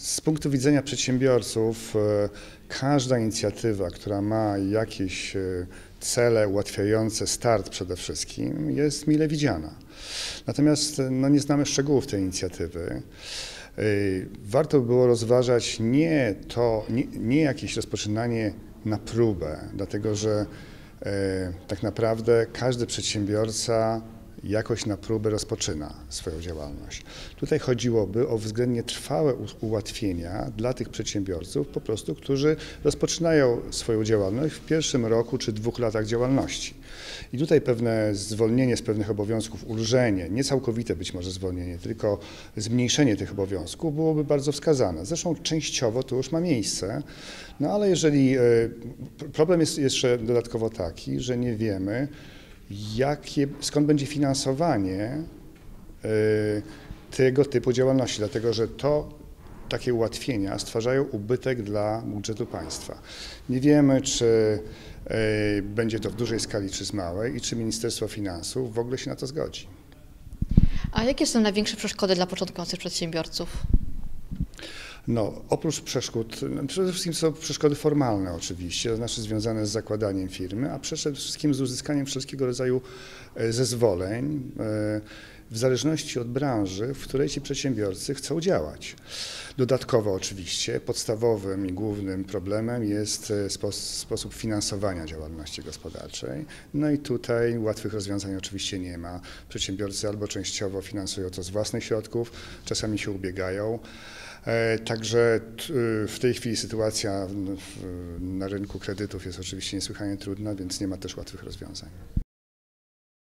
Z punktu widzenia przedsiębiorców, e, każda inicjatywa, która ma jakieś e, cele ułatwiające start przede wszystkim, jest mile widziana. Natomiast e, no, nie znamy szczegółów tej inicjatywy. Warto by było rozważać nie to, nie, nie jakieś rozpoczynanie na próbę, dlatego że tak naprawdę każdy przedsiębiorca jakoś na próbę rozpoczyna swoją działalność. Tutaj chodziłoby o względnie trwałe ułatwienia dla tych przedsiębiorców, po prostu, którzy rozpoczynają swoją działalność w pierwszym roku czy dwóch latach działalności. I tutaj pewne zwolnienie z pewnych obowiązków, ulżenie, nie całkowite być może zwolnienie, tylko zmniejszenie tych obowiązków byłoby bardzo wskazane. Zresztą częściowo to już ma miejsce, no ale jeżeli e, problem jest jeszcze dodatkowo taki, że nie wiemy, jakie, skąd będzie finansowanie e, tego typu działalności, dlatego że to takie ułatwienia stwarzają ubytek dla budżetu państwa. Nie wiemy, czy e, będzie to w dużej skali, czy z małej i czy Ministerstwo Finansów w ogóle się na to zgodzi. A jakie są największe przeszkody dla początkujących przedsiębiorców? No, oprócz przeszkód, no, przede wszystkim są przeszkody formalne oczywiście, to znaczy związane z zakładaniem firmy, a przede wszystkim z uzyskaniem wszelkiego rodzaju e, zezwoleń e, w zależności od branży, w której ci przedsiębiorcy chcą działać. Dodatkowo oczywiście podstawowym i głównym problemem jest e, sposób finansowania działalności gospodarczej. No i tutaj łatwych rozwiązań oczywiście nie ma. Przedsiębiorcy albo częściowo finansują to z własnych środków, czasami się ubiegają. E, także w tej chwili sytuacja na rynku kredytów jest oczywiście niesłychanie trudna, więc nie ma też łatwych rozwiązań.